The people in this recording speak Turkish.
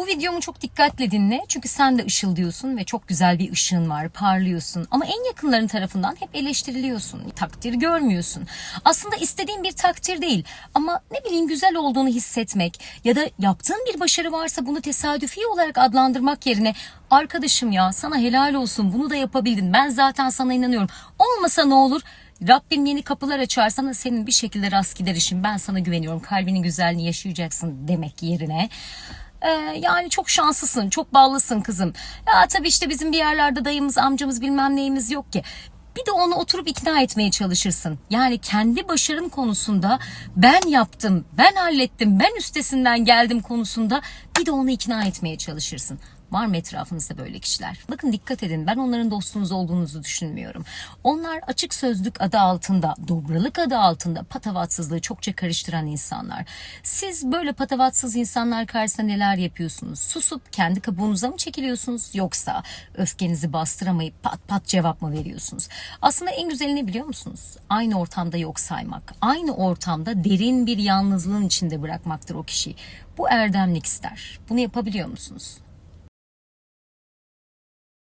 Bu videomu çok dikkatle dinle çünkü sen de ışıldıyorsun ve çok güzel bir ışığın var, parlıyorsun. Ama en yakınların tarafından hep eleştiriliyorsun, takdir görmüyorsun. Aslında istediğin bir takdir değil ama ne bileyim güzel olduğunu hissetmek ya da yaptığın bir başarı varsa bunu tesadüfi olarak adlandırmak yerine arkadaşım ya sana helal olsun bunu da yapabildin ben zaten sana inanıyorum. Olmasa ne olur? Rabbim yeni kapılar açar sana senin bir şekilde rast gider işin ben sana güveniyorum kalbinin güzelliğini yaşayacaksın demek yerine. Ee, yani çok şanslısın, çok ballısın kızım. Ya tabii işte bizim bir yerlerde dayımız, amcamız bilmem neyimiz yok ki. Bir de onu oturup ikna etmeye çalışırsın. Yani kendi başarın konusunda ben yaptım, ben hallettim, ben üstesinden geldim konusunda bir de onu ikna etmeye çalışırsın. Var mı etrafınızda böyle kişiler? Bakın dikkat edin ben onların dostunuz olduğunuzu düşünmüyorum. Onlar açık sözlük adı altında, dobralık adı altında patavatsızlığı çokça karıştıran insanlar. Siz böyle patavatsız insanlar karşısında neler yapıyorsunuz? Susup kendi kabuğunuza mı çekiliyorsunuz yoksa öfkenizi bastıramayıp pat pat cevap mı veriyorsunuz? Aslında en güzeli ne biliyor musunuz? Aynı ortamda yok saymak. Aynı ortamda derin bir yalnızlığın içinde bırakmaktır o kişiyi. Bu erdemlik ister. Bunu yapabiliyor musunuz?